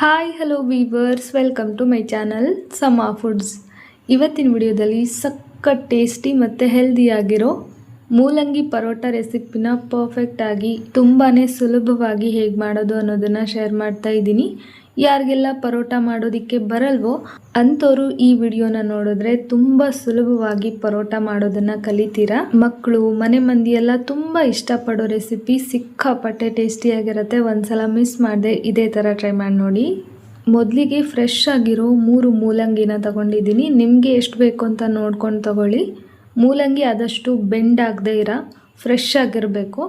Hi hello viewers welcome to my channel ಸಮ foods ಇವತ್ತಿನ ವಿಡಿಯೋದಲ್ಲಿ ಸಖತ್ ಟೇಸ್ಟಿ ಮತ್ತು ಹೆಲ್ದಿಯಾಗಿರೋ ಮೂಲಂಗಿ ಪರೋಟ ರೆಸಿಪಿನ ಪರ್ಫೆಕ್ಟಾಗಿ ತುಂಬಾ ಸುಲಭವಾಗಿ ಹೇಗೆ ಮಾಡೋದು ಅನ್ನೋದನ್ನು ಶೇರ್ ಮಾಡ್ತಾ ಇದ್ದೀನಿ. ಯಾರಿಗೆಲ್ಲ ಪರೋಟ ಮಾಡೋದಕ್ಕೆ ಬರಲ್ವೋ ಅಂಥವ್ರು ಈ ವಿಡಿಯೋನ ನೋಡಿದ್ರೆ ತುಂಬ ಸುಲಭವಾಗಿ ಪರೋಟ ಮಾಡೋದನ್ನು ಕಲಿತೀರಾ? ಮಕ್ಕಳು ಮನೆ ಮಂದಿ ಎಲ್ಲ ತುಂಬ ಇಷ್ಟಪಡೋ ರೆಸಿಪಿ ಸಿಕ್ಕಾಪಟ್ಟೆ ಟೇಸ್ಟಿಯಾಗಿರುತ್ತೆ ಒಂದ್ಸಲ ಮಿಸ್ ಮಾಡದೆ ಇದೇ ಥರ ಟ್ರೈ ಮಾಡಿ ನೋಡಿ. ಮೊದಲಿಗೆ ಫ್ರೆಶ್ ಆಗಿರೋ ಮೂರು ಮೂಲಂಗಿನ ತಗೊಂಡಿದ್ದೀನಿ. ನಿಮಗೆ ಎಷ್ಟು ಬೇಕು ಅಂತ ನೋಡ್ಕೊಂಡು ತಗೊಳ್ಳಿ. ಮೂಲಂಗಿ ಆದಷ್ಟು ಬೆಂಡ್ ಆಗದೆ ಇರೋ ಫ್ರೆಶ್ ಆಗಿರಬೇಕು.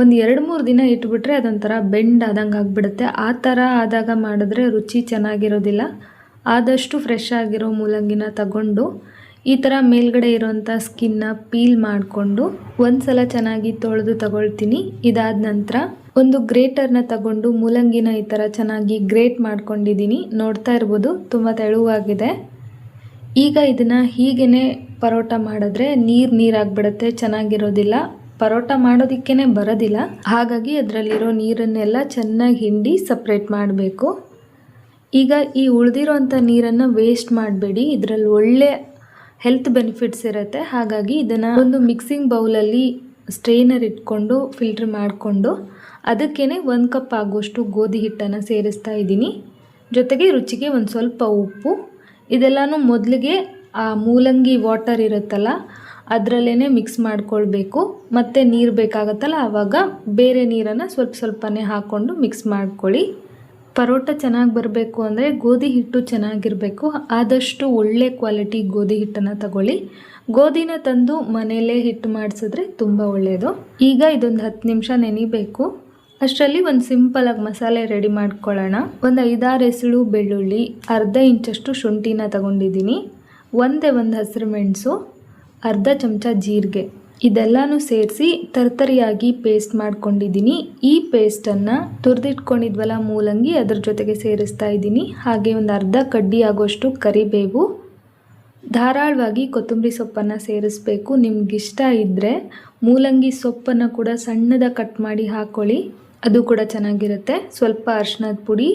ಒಂದು ಎರಡು ಮೂರು ದಿನ ಇಟ್ಬಿಟ್ರೆ ಅದೊಂಥರ ಬೆಂಡ್ ಆದಂಗೆ ಆಗಿಬಿಡುತ್ತೆ. ಆ ಥರ ಆದಾಗ ಮಾಡಿದ್ರೆ ರುಚಿ ಚೆನ್ನಾಗಿರೋದಿಲ್ಲ. ಆದಷ್ಟು ಫ್ರೆಶ್ ಆಗಿರೋ ಮೂಲಂಗಿನ ತಗೊಂಡು, ಈ ಥರ ಮೇಲ್ಗಡೆ ಇರೋಂಥ ಸ್ಕಿನ್ನ ಪೀಲ್ ಮಾಡಿಕೊಂಡು ಒಂದು ಸಲ ಚೆನ್ನಾಗಿ ತೊಳೆದು ತಗೊಳ್ತೀನಿ. ಇದಾದ ನಂತರ ಒಂದು ಗ್ರೇಟರ್ನ ತಗೊಂಡು ಮೂಲಂಗಿನ ಈ ಥರ ಚೆನ್ನಾಗಿ ಗ್ರೇಟ್ ಮಾಡ್ಕೊಂಡಿದ್ದೀನಿ. ನೋಡ್ತಾ ಇರ್ಬೋದು, ತುಂಬ ತೆಳುವಾಗಿದೆ. ಈಗ ಇದನ್ನು ಹೀಗೇ ಪರೋಟ ಮಾಡಿದ್ರೆ ನೀರು ನೀರಾಗ್ಬಿಡುತ್ತೆ, ಚೆನ್ನಾಗಿರೋದಿಲ್ಲ. ಪರೋಟ ಮಾಡೋದಕ್ಕೇ ಬರೋದಿಲ್ಲ. ಹಾಗಾಗಿ ಅದರಲ್ಲಿರೋ ನೀರನ್ನೆಲ್ಲ ಚೆನ್ನಾಗಿ ಹಿಂಡಿ ಸಪ್ರೇಟ್ ಮಾಡಬೇಕು. ಈಗ ಈ ಉಳಿದಿರೋಂಥ ನೀರನ್ನು ವೇಸ್ಟ್ ಮಾಡಬೇಡಿ. ಇದರಲ್ಲಿ ಒಳ್ಳೆ ಹೆಲ್ತ್ ಬೆನಿಫಿಟ್ಸ್ ಇರುತ್ತೆ. ಹಾಗಾಗಿ ಇದನ್ನು ಒಂದು ಮಿಕ್ಸಿಂಗ್ ಬೌಲಲ್ಲಿ ಸ್ಟ್ರೈನರ್ ಇಟ್ಕೊಂಡು ಫಿಲ್ಟ್ರ್ ಮಾಡಿಕೊಂಡು ಅದಕ್ಕೇ ಒಂದು ಕಪ್ ಆಗುವಷ್ಟು ಗೋಧಿ ಹಿಟ್ಟನ್ನು ಸೇರಿಸ್ತಾ ಇದ್ದೀನಿ. ಜೊತೆಗೆ ರುಚಿಗೆ ಒಂದು ಸ್ವಲ್ಪ ಉಪ್ಪು. ಇದೆಲ್ಲನೂ ಮೊದಲಿಗೆ ಆ ಮೂಲಂಗಿ ವಾಟರ್ ಇರುತ್ತಲ್ಲ ಅದರಲ್ಲೇ ಮಿಕ್ಸ್ ಮಾಡ್ಕೊಳ್ಬೇಕು. ಮತ್ತು ನೀರು ಬೇಕಾಗತ್ತಲ್ಲ ಆವಾಗ ಬೇರೆ ನೀರನ್ನು ಸ್ವಲ್ಪ ಸ್ವಲ್ಪನೇ ಹಾಕ್ಕೊಂಡು ಮಿಕ್ಸ್ ಮಾಡ್ಕೊಳ್ಳಿ. ಪರೋಟ ಚೆನ್ನಾಗಿ ಬರಬೇಕು ಅಂದರೆ ಗೋಧಿ ಹಿಟ್ಟು ಚೆನ್ನಾಗಿರಬೇಕು. ಆದಷ್ಟು ಒಳ್ಳೆ ಕ್ವಾಲಿಟಿ ಗೋಧಿ ಹಿಟ್ಟನ್ನು ತಗೊಳ್ಳಿ. ಗೋಧಿನ ತಂದು ಮನೆಯಲ್ಲೇ ಹಿಟ್ಟು ಮಾಡಿಸಿದ್ರೆ ತುಂಬ ಒಳ್ಳೆಯದು ಈಗ ಇದೊಂದು ಹತ್ತು ನಿಮಿಷ ನೆನಿಬೇಕು. ಅಷ್ಟರಲ್ಲಿ ಒಂದು ಸಿಂಪಲಾಗಿ ಮಸಾಲೆ ರೆಡಿ ಮಾಡ್ಕೊಳ್ಳೋಣ. ಒಂದು ಐದಾರು ಎಸಳು ಬೆಳ್ಳುಳ್ಳಿ, ಅರ್ಧ ಇಂಚಷ್ಟು ಶುಂಠಿನ ತಗೊಂಡಿದ್ದೀನಿ. ಒಂದೇ ಒಂದು ಹಸಿರು ಮೆಣಸು. ಅರ್ಧ ಚಮಚ ಜೀರಿಗೆ. ಇದೆಲ್ಲನೂ ಸೇರಿಸಿ ತರ್ತರಿಯಾಗಿ ಪೇಸ್ಟ್ ಮಾಡ್ಕೊಂಡಿದ್ದೀನಿ. ಈ ಪೇಸ್ಟನ್ನು ತುರಿದಿಟ್ಕೊಂಡಿದ್ವಲ್ಲ ಮೂಲಂಗಿ, ಅದ್ರ ಜೊತೆಗೆ ಸೇರಿಸ್ತಾ ಇದ್ದೀನಿ. ಹಾಗೆ ಒಂದು ಅರ್ಧ ಕಡ್ಡಿ ಆಗೋಷ್ಟು ಕರಿಬೇವು. ಧಾರಾಳವಾಗಿ ಕೊತ್ತಂಬರಿ ಸೊಪ್ಪನ್ನು ಸೇರಿಸ್ಬೇಕು. ನಿಮಗಿಷ್ಟ ಇದ್ದರೆ ಮೂಲಂಗಿ ಸೊಪ್ಪನ್ನು ಕೂಡ ಸಣ್ಣದ ಕಟ್ ಮಾಡಿ ಹಾಕ್ಕೊಳ್ಳಿ ಅದು ಕೂಡ ಚೆನ್ನಾಗಿರುತ್ತೆ. ಸ್ವಲ್ಪ ಅರ್ಶಿನದ ಪುಡಿ,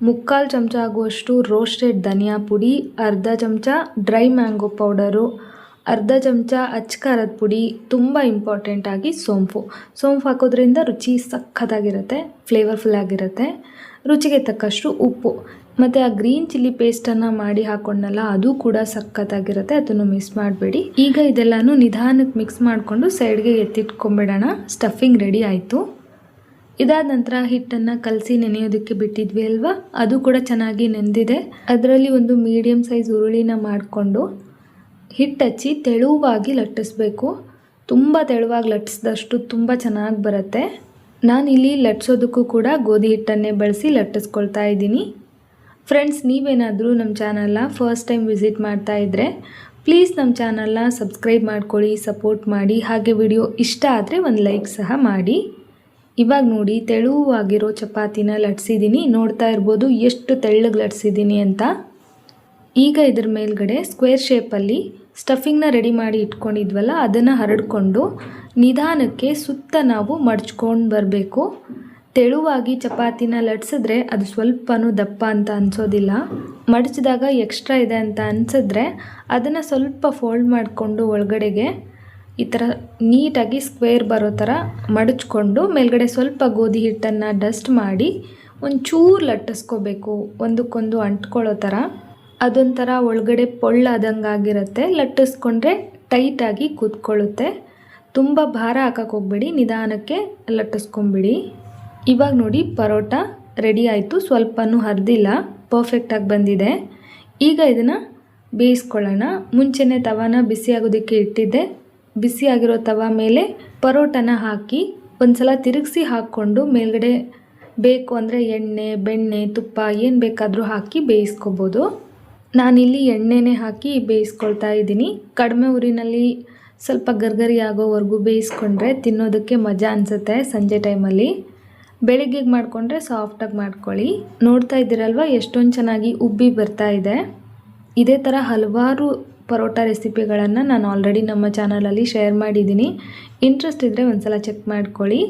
ಮುಕ್ಕಾಲು ಚಮಚ ಆಗುವಷ್ಟು ರೋಸ್ಟೆಡ್ ಧನಿಯಾ ಪುಡಿ, ಅರ್ಧ ಚಮಚ ಡ್ರೈ ಮ್ಯಾಂಗೋ ಪೌಡರು ಅರ್ಧ ಚಮಚ ಅಚ್ಕಾರದ ಪುಡಿ, ತುಂಬ ಇಂಪಾರ್ಟೆಂಟಾಗಿ ಸೋಂಪು. ಸೋಂಪು ಹಾಕೋದ್ರಿಂದ ರುಚಿ ಸಖತ್ತಾಗಿರುತ್ತೆ ಫ್ಲೇವರ್ಫುಲ್ ಆಗಿರುತ್ತೆ. ರುಚಿಗೆ ತಕ್ಕಷ್ಟು ಉಪ್ಪು. ಮತ್ತು ಆ ಗ್ರೀನ್ ಚಿಲ್ಲಿ ಪೇಸ್ಟನ್ನು ಮಾಡಿ ಹಾಕೊಂಡಲ್ಲ ಅದು ಕೂಡ ಸಖತ್ತಾಗಿರುತ್ತೆ, ಅದನ್ನು ಮಿಸ್ ಮಾಡಬೇಡಿ. ಈಗ ಇದೆಲ್ಲನೂ ನಿಧಾನಕ್ಕೆ ಮಿಕ್ಸ್ ಮಾಡಿಕೊಂಡು ಸೈಡ್ಗೆ ಎತ್ತಿಟ್ಕೊಂಬಿಡೋಣ. ಸ್ಟಫಿಂಗ್ ರೆಡಿ ಆಯಿತು. ಇದಾದ ನಂತರ ಹಿಟ್ಟನ್ನು ಕಲಸಿ ನೆನೆಯೋದಕ್ಕೆ ಬಿಟ್ಟಿದ್ವಿ ಅಲ್ವಾ? ಅದು ಕೂಡ ಚೆನ್ನಾಗಿ ನೆಂದಿದೆ. ಅದರಲ್ಲಿ ಒಂದು ಮೀಡಿಯಮ್ ಸೈಜ್ ಉರುಳಿನ ಮಾಡಿಕೊಂಡು ಹಿಟ್ಟು ಹಚ್ಚಿ ತೆಳುವಾಗಿ ಲಟ್ಟಿಸ್ಬೇಕು. ತುಂಬ ತೆಳುವಾಗಿ ಲಟ್ಟಿಸಿದಷ್ಟು ತುಂಬ ಚೆನ್ನಾಗಿ ಬರುತ್ತೆ. ನಾನು ಇಲ್ಲಿ ಲಟ್ಟಿಸೋದಕ್ಕೂ ಕೂಡ ಗೋಧಿ ಹಿಟ್ಟನ್ನೇ ಬಳಸಿ ಲಟ್ಟಿಸ್ಕೊಳ್ತಾ ಇದ್ದೀನಿ. ಫ್ರೆಂಡ್ಸ್ ನೀವೇನಾದರೂ ನಮ್ಮ ಚಾನಲ್ನ ಫಸ್ಟ್ ಟೈಮ್ ವಿಸಿಟ್ ಮಾಡ್ತಾ ಇದ್ದರೆ ಪ್ಲೀಸ್ ನಮ್ಮ ಚಾನಲ್ನ ಸಬ್ಸ್ಕ್ರೈಬ್ ಮಾಡ್ಕೊಳ್ಳಿ ಸಪೋರ್ಟ್ ಮಾಡಿ. ಹಾಗೆ ವಿಡಿಯೋ ಇಷ್ಟ ಆದರೆ ಒಂದು ಲೈಕ್ ಸಹ ಮಾಡಿ. ಇವಾಗ ನೋಡಿ ತೆಳುವಾಗಿರೋ ಚಪಾತಿನ ಲಟ್ಸಿದ್ದೀನಿ ನೋಡ್ತಾ ಇರ್ಬೋದು ಎಷ್ಟು ತೆಳ್ಳಗೆ ಲಟ್ಸಿದ್ದೀನಿ ಅಂತ. ಈಗ ಇದ್ರ ಮೇಲ್ಗಡೆ ಸ್ಕ್ವೇರ್ ಶೇಪಲ್ಲಿ ಸ್ಟಫಿಂಗ್ನ ರೆಡಿ ಮಾಡಿ ಇಟ್ಕೊಂಡಿದ್ವಲ್ಲ, ಅದನ್ನು ಹರಡಿಕೊಂಡು ನಿಧಾನಕ್ಕೆ ಸುತ್ತ ನಾವು ಮಡ್ಚ್ಕೊಂಡು ಬರಬೇಕು. ತೆಳುವಾಗಿ ಚಪಾತಿನ ಲಟ್ಸಿದ್ರೆ ಅದು ಸ್ವಲ್ಪನೂ ದಪ್ಪ ಅಂತ ಅನಿಸೋದಿಲ್ಲ. ಮಡಚಿದಾಗ ಎಕ್ಸ್ಟ್ರಾ ಇದೆ ಅಂತ ಅನಿಸಿದ್ರೆ ಅದನ್ನು ಸ್ವಲ್ಪ ಫೋಲ್ಡ್ ಮಾಡಿಕೊಂಡು ಒಳಗಡೆಗೆ ಈ ಥರ ನೀಟಾಗಿ ಸ್ಕ್ವೇರ್ ಬರೋ ಥರ ಮಡಚ್ಕೊಂಡು ಮೇಲ್ಗಡೆ ಸ್ವಲ್ಪ ಗೋಧಿ ಹಿಟ್ಟನ್ನು ಡಸ್ಟ್ ಮಾಡಿ ಒಂಚೂರು ಲಟ್ಟಿಸ್ಕೋಬೇಕು, ಒಂದಕ್ಕೊಂದು ಅಂಟ್ಕೊಳ್ಳೋ ಥರ ಅದೊಂಥರ ಒಳಗಡೆ ಪೊಳ್ಳಾದಂಗಾಗಿರುತ್ತೆ, ಲಟ್ಟಿಸ್ಕೊಂಡ್ರೆ ಟೈಟಾಗಿ ಕೂತ್ಕೊಳ್ಳುತ್ತೆ. ತುಂಬ ಭಾರ ಹಾಕಕ್ಕೆ ಹೋಗ್ಬೇಡಿ, ನಿಧಾನಕ್ಕೆ ಲಟ್ಟಿಸ್ಕೊಂಬಿಡಿ. ಇವಾಗ ನೋಡಿ ಪರೋಟ ರೆಡಿ ಆಯಿತು, ಸ್ವಲ್ಪನೂ ಹರಿದಿಲ್ಲ ಪರ್ಫೆಕ್ಟಾಗಿ ಬಂದಿದೆ. ಈಗ ಇದನ್ನು ಬೇಯಿಸ್ಕೊಳ್ಳೋಣ. ಮುಂಚೆನೇ ತವಾನ ಬಿಸಿಯಾಗೋದಕ್ಕೆ ಇಟ್ಟಿದ್ದೆ. ಬಿಸಿಯಾಗಿರೋ ತವ ಮೇಲೆ ಪರೋಟನ ಹಾಕಿ ಒಂದು ಸಲ ತಿರುಗಿಸಿ ಹಾಕ್ಕೊಂಡು ಮೇಲ್ಗಡೆ ಬೇಕು ಅಂದರೆ ಎಣ್ಣೆ, ಬೆಣ್ಣೆ, ತುಪ್ಪ ಏನು ಬೇಕಾದರೂ ಹಾಕಿ ಬೇಯಿಸ್ಕೊಬೋದು. ನಾನಿಲ್ಲಿ ಎಣ್ಣೆನೇ ಹಾಕಿ ಬೇಯಿಸ್ಕೊಳ್ತಾ ಇದ್ದೀನಿ. ಕಡಿಮೆ ಊರಿನಲ್ಲಿ ಸ್ವಲ್ಪ ಗರ್ಗರಿ ಆಗೋವರೆಗೂ ಬೇಯಿಸ್ಕೊಂಡ್ರೆ ತಿನ್ನೋದಕ್ಕೆ ಮಜಾ ಅನಿಸುತ್ತೆ ಸಂಜೆ ಟೈಮಲ್ಲಿ. ಬೆಳಿಗ್ಗೆಗೆ ಮಾಡಿಕೊಂಡ್ರೆ ಸಾಫ್ಟಾಗಿ ಮಾಡ್ಕೊಳ್ಳಿ. ನೋಡ್ತಾ ಇದ್ದೀರಲ್ವ ಎಷ್ಟೊಂದು ಚೆನ್ನಾಗಿ ಉಬ್ಬಿ ಬರ್ತಾ ಇದೆ. ಇದೇ ಥರ ಹಲವಾರು ಪರೋಟ ರೆಸಿಪಿಗಳನ್ನು ನಾನು ಆಲ್ರೆಡಿ ನಮ್ಮ ಚಾನಲಲ್ಲಿ ಶೇರ್ ಮಾಡಿದ್ದೀನಿ. ಇಂಟ್ರೆಸ್ಟ್ ಇದ್ದರೆ ಒಂದು ಸಲ ಚೆಕ್ ಮಾಡ್ಕೊಳ್ಳಿ.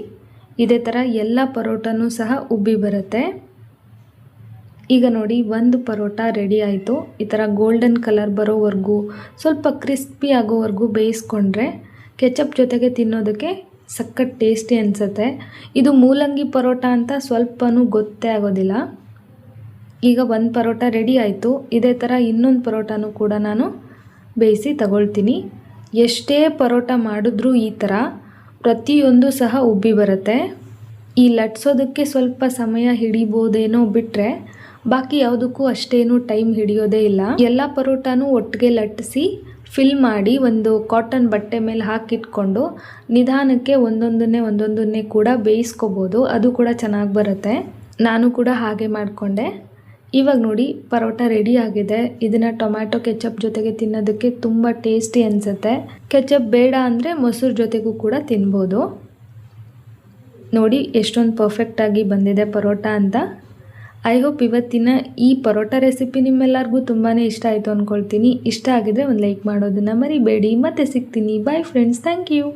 ಇದೇ ಥರ ಎಲ್ಲ ಪರೋಟನೂ ಸಹ ಉಬ್ಬಿ ಬರುತ್ತೆ. ಈಗ ನೋಡಿ, ಒಂದು ಪರೋಟ ರೆಡಿ ಆಯಿತು. ಈ ಥರ ಗೋಲ್ಡನ್ ಕಲರ್ ಬರೋವರೆಗೂ, ಸ್ವಲ್ಪ ಕ್ರಿಸ್ಪಿ ಆಗೋವರೆಗೂ ಬೇಯಿಸ್ಕೊಂಡ್ರೆ ಕೆಚಪ್ ಜೊತೆಗೆ ತಿನ್ನೋದಕ್ಕೆ ಸಖತ್ ಟೇಸ್ಟಿ ಅನಿಸುತ್ತೆ. ಇದು ಮೂಲಂಗಿ ಪರೋಟ ಅಂತ ಸ್ವಲ್ಪನೂ ಗೊತ್ತೇ ಆಗೋದಿಲ್ಲ. ಈಗ ಒಂದು ಪರೋಟ ರೆಡಿ ಆಯಿತು. ಇದೇ ಥರ ಇನ್ನೊಂದು ಪರೋಟನೂ ಕೂಡ ನಾನು ಬೇಯಿಸಿ ತಗೊಳ್ತೀನಿ. ಎಷ್ಟೇ ಪರೋಟ ಮಾಡಿದ್ರೂ ಈ ಥರ ಪ್ರತಿಯೊಂದು ಸಹ ಉಬ್ಬಿ ಬರುತ್ತೆ. ಈ ಲಟ್ಸೋದಕ್ಕೆ ಸ್ವಲ್ಪ ಸಮಯ ಹಿಡಿಬೋದೇನೋ ಬಿಟ್ಟರೆ ಬಾಕಿ ಯಾವುದಕ್ಕೂ ಅಷ್ಟೇನು ಟೈಮ್ ಹಿಡಿಯೋದೇ ಇಲ್ಲ. ಎಲ್ಲ ಪರೋಟಾನು ಒಟ್ಟಿಗೆ ಲಟ್ಟಿಸಿ ಫಿಲ್ ಮಾಡಿ ಒಂದು ಕಾಟನ್ ಬಟ್ಟೆ ಮೇಲೆ ಹಾಕಿಟ್ಕೊಂಡು ನಿಧಾನಕ್ಕೆ ಒಂದೊಂದನ್ನೇ ಒಂದೊಂದನ್ನೇ ಕೂಡ ಬೇಯಿಸ್ಕೋಬೋದು. ಅದು ಕೂಡ ಚೆನ್ನಾಗಿ ಬರುತ್ತೆ. ನಾನು ಕೂಡ ಹಾಗೆ ಮಾಡಿಕೊಂಡೆ. ಇವಾಗ ನೋಡಿ ಪರೋಟ ರೆಡಿ ಆಗಿದೆ. ಇದನ್ನು ಟೊಮ್ಯಾಟೊ ಕೆಚಪ್ ಜೊತೆಗೆ ತಿನ್ನೋದಕ್ಕೆ ತುಂಬ ಟೇಸ್ಟಿ ಅನಿಸುತ್ತೆ. ಕೆಚಪ್ ಬೇಡ ಅಂದರೆ ಮೊಸರು ಜೊತೆಗೂ ಕೂಡ ತಿನ್ಬೋದು. ನೋಡಿ ಎಷ್ಟೊಂದು ಪರ್ಫೆಕ್ಟಾಗಿ ಬಂದಿದೆ ಪರೋಟ ಅಂತ. ಐ ಹೋಪ್ ಇವತ್ತಿನ ಈ ಪರೋಟ ರೆಸಿಪಿ ನಿಮ್ಮೆಲ್ಲರಿಗೂ ತುಂಬಾ ಇಷ್ಟ ಆಯಿತು ಅಂದ್ಕೊಳ್ತೀನಿ ಇಷ್ಟ ಆಗಿದ್ರೆ ಒಂದು ಲೈಕ್ ಮಾಡೋದನ್ನು ಮರಿಬೇಡಿ. ಮತ್ತೆ ಸಿಗ್ತೀನಿ. Bye friends thank you